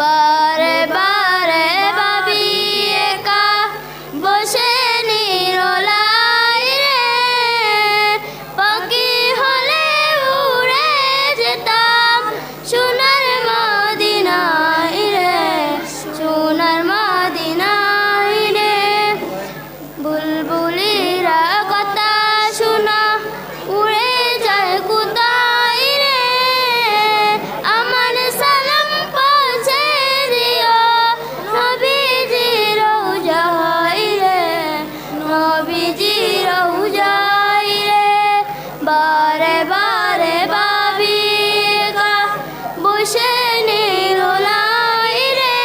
বারে বারে ভাবি একা বসে নিরলাই রে। পাখি হলে উড়ে যেতাম সোনার মদিনাই রে, সোনার মদিনাই রে। বুলবুল নবীজি রৌজাই রে, বারে বারে বাবি বসে নীল রে।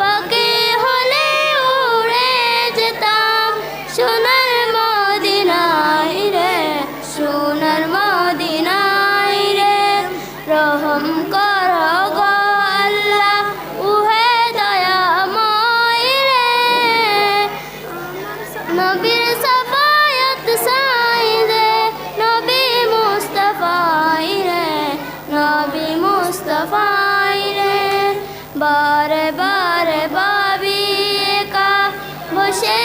পাকে হলে উড়ে যেতাম সোনার মদিনাই রে, সোনার মদিনাই রহম কর মুস্তফাই রে। বারে বারে বাবি একা বসে